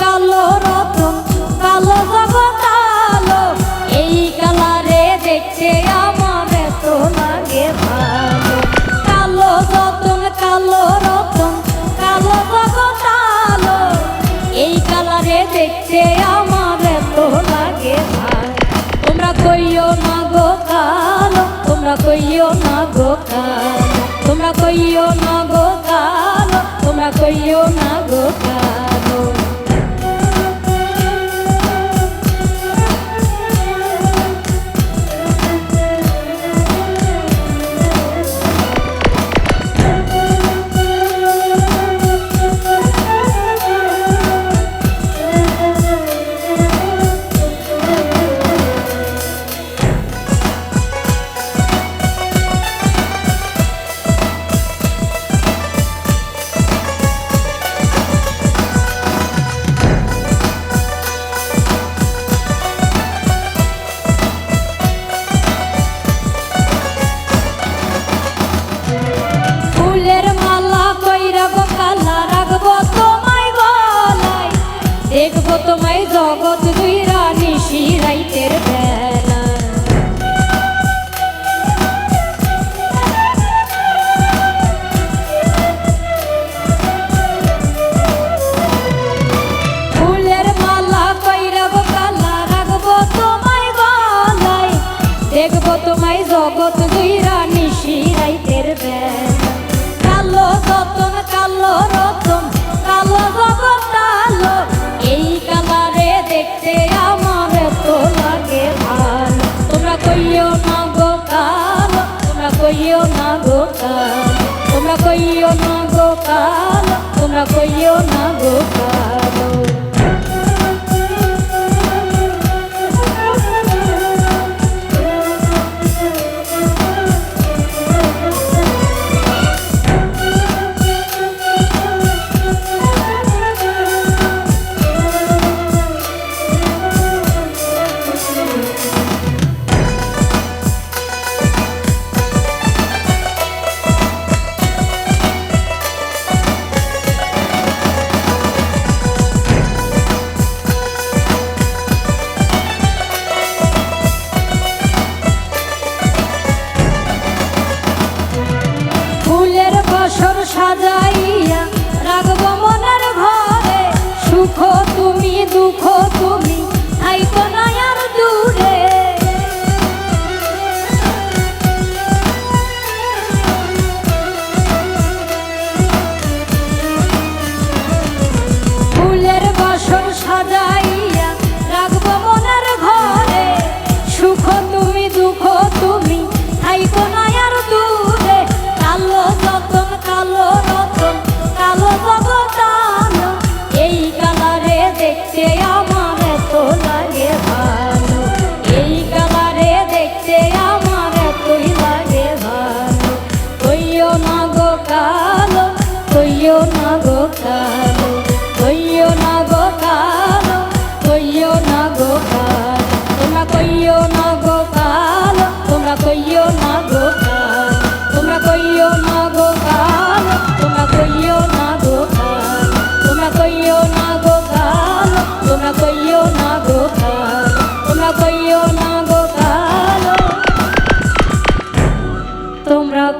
কালো রতন, কালো জগৎ আলো। এই কালারে দেখতে আমার এত লাগে ভালো। কালো রতন কালো রতন, কালো জগৎ আলো। এই কালারে দেখতে আমার এত লাগে ভালো। তোমরা কইও না গো কালো, তোমরা কইও না গো কালো। তোমরা কইও না গো কালো, তোমরা কইও না গো কালো। তোমায় জগৎ দুই রানী শিরাইতের বেলা। দেখব তোমায় জগৎ দুই রানী শিরাইতের বেলা। কালো যতন, কালো গোপাল তোমরা কইও না গোপাল তোমরা কইও না গোপাল।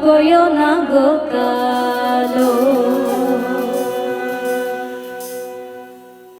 কইও না গো কালো